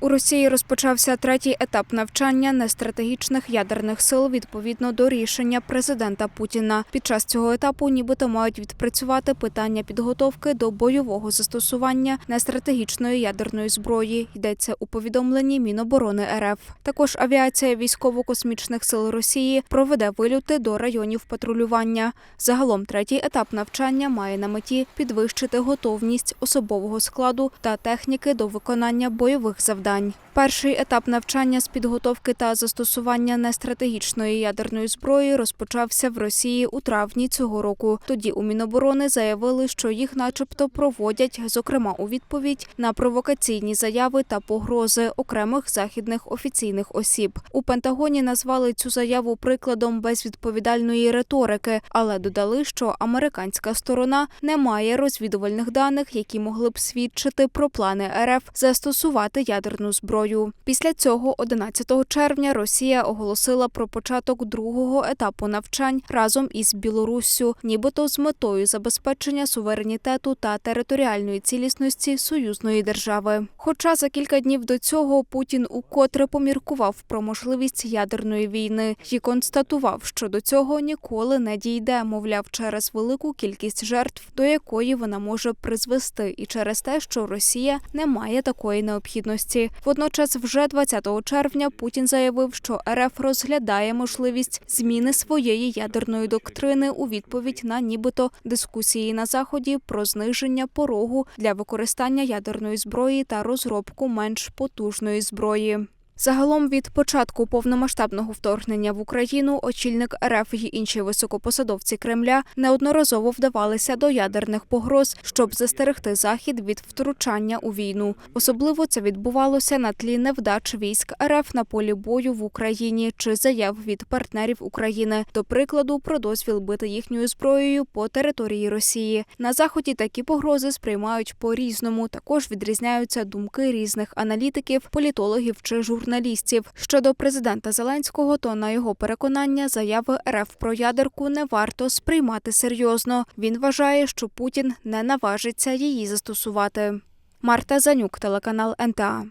У Росії розпочався третій етап навчання нестратегічних ядерних сил відповідно до рішення президента Путіна. Під час цього етапу нібито мають відпрацювати питання підготовки до бойового застосування нестратегічної ядерної зброї. Йдеться у повідомленні Міноборони РФ. Також авіація військово-космічних сил Росії проведе вильоти до районів патрулювання. Загалом третій етап навчання має на меті підвищити готовність особового складу та техніки до виконання бойових завдань. Перший етап навчання з підготовки та застосування нестратегічної ядерної зброї розпочався в Росії у травні цього року. Тоді у Міноборони заявили, що їх, начебто, проводять, зокрема у відповідь на провокаційні заяви та погрози окремих західних офіційних осіб. У Пентагоні назвали цю заяву прикладом безвідповідальної риторики, але додали, що американська сторона не має розвідувальних даних, які могли б свідчити про плани РФ застосувати ядерну зброю. Після цього, 11 червня, Росія оголосила про початок другого етапу навчань разом із Білоруссю, нібито з метою забезпечення суверенітету та територіальної цілісності союзної держави. Хоча за кілька днів до цього Путін укотре поміркував про можливість ядерної війни і констатував, що до цього ніколи не дійде, мовляв, через велику кількість жертв, до якої вона може призвести, і через те, що Росія не має такої необхідності. Водночас, вже 20 червня Путін заявив, що РФ розглядає можливість зміни своєї ядерної доктрини у відповідь на нібито дискусії на заході про зниження порогу для використання ядерної зброї та розробку менш потужної зброї. Загалом від початку повномасштабного вторгнення в Україну очільник РФ і інші високопосадовці Кремля неодноразово вдавалися до ядерних погроз, щоб застерегти захід від втручання у війну. Особливо це відбувалося на тлі невдач військ РФ на полі бою в Україні чи заяв від партнерів України, до прикладу, про дозвіл бити їхньою зброєю по території Росії. На заході такі погрози сприймають по різному. Також відрізняються думки різних аналітиків, політологів чи журналістів журналістів. Щодо президента Зеленського, то на його переконання заяви РФ про ядерку не варто сприймати серйозно. Він вважає, що Путін не наважиться її застосувати. Марта Занюк, телеканал НТА.